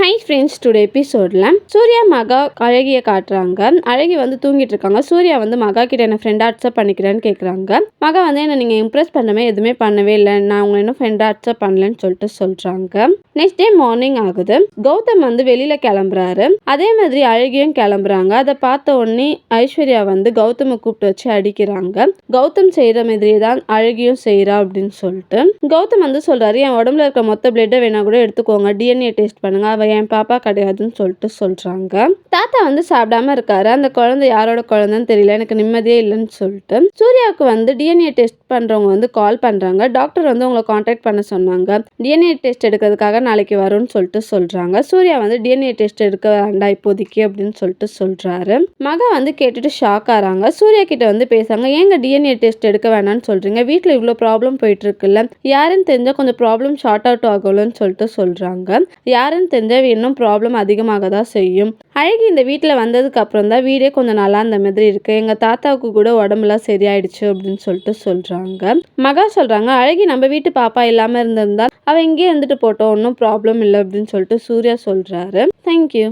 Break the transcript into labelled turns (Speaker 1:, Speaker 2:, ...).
Speaker 1: Hi friends today எபிசோடில் சூர்யா மகா அழகியை காட்டுறாங்க. அழகி வந்து தூங்கிட்டு இருக்காங்க. சூர்யா வந்து மகா கிட்ட என்ன ஃப்ரெண்டாக அக்செப்ட் பண்ணிக்கிறேன்னு கேட்குறாங்க மகா வந்து என்ன நீங்கள் இம்ப்ரெஸ் பண்ணவே எதுவுமே பண்ணவே இல்லை. நான் உங்களை இன்னும் ஃப்ரெண்டாக அக்செப்ட் பண்ணலன்னு சொல்லிட்டு சொல்கிறாங்க நெக்ஸ்ட் டே மார்னிங் ஆகுது. கௌதம் வந்து வெளியில் கிளம்புறாரு. அதே மாதிரி அழகியும் கிளம்புறாங்க. அதை பார்த்த உடனே ஐஸ்வர்யா வந்து கௌதமை கூப்பிட்டு வச்சு அடிக்கிறாங்க. கௌதம் செய்கிற மாதிரி தான் அழகியும் செய்கிறா அப்படின்னு சொல்லிட்டு கௌதம் வந்து சொல்கிறாரு என் உடம்புல இருக்க மொத்த பிளட்டை வேணா கூட எடுத்துக்கோங்க. டிஎன்ஏ டெஸ்ட் பண்ணுங்க. அவள் என் பாப்பா கிடையாதுன்னு சொல்லிட்டு சொல்றாங்க. தாத்தா வந்து சாப்பிடாம இருக்காரு. அந்த குழந்தை யாரோட குழந்தைன்னு தெரியல. எனக்கு நிம்மதியே இல்லைன்னு சொல்லிட்டு சூர்யாவுக்கு வந்து டிஎன்ஏ டெஸ்ட் பண்றவங்க வந்து கால் பண்றாங்க. டாக்டர் வந்து உங்களை காண்டாக்ட் பண்ண சொன்னாங்க. டிஎன்ஏ டெஸ்ட் எடுக்கிறதுக்காக நாளைக்கு வரும்னு சொல்லிட்டு சொல்றாங்க. சூர்யா வந்து டிஎன்ஏ டெஸ்ட் எடுக்க வேண்டாம் இப்போதைக்கு அப்படின்னு சொல்லிட்டு சொல்றாரு. மக வந்து கேட்டுட்டு ஷாக் ஆறாங்க. சூர்யா கிட்ட வந்து பேசுறாங்க. ஏங்க டிஎன்ஏ டெஸ்ட் எடுக்க வேணாம்னு சொல்றீங்க. வீட்டில் இவ்வளோ ப்ராப்ளம் போயிட்டு இருக்குல்ல. யாருன்னு தெரிஞ்சா கொஞ்சம் ப்ராப்ளம் ஷார்ட் அவுட் ஆகும்லன்னு சொல்லிட்டு சொல்றாங்க. யாருன்னு தெரிஞ்சா இன்னும் ப்ராப்ளம் அதிகமாக தான் செய்யும். அழகி இந்த வீட்டில் வந்ததுக்கு அப்புறம் தான் வீடே கொஞ்சம் நல்லா இருந்த மாதிரி இருக்கு. எங்க தாத்தாவுக்கு கூட உடம்புலாம் சரியாயிடுச்சு அப்படின்னு சொல்லிட்டு சொல்றாங்க. மகா சொல்றாங்க அழகி நம்ம வீட்டு பாப்பா இல்லாம இருந்திருந்தா அவ இங்கேயே இருந்துட்டு போட்டோம். ஒன்றும் ப்ராப்ளம் இல்லை அப்படின்னு சொல்லிட்டு சூர்யா சொல்றாரு. தேங்க்யூ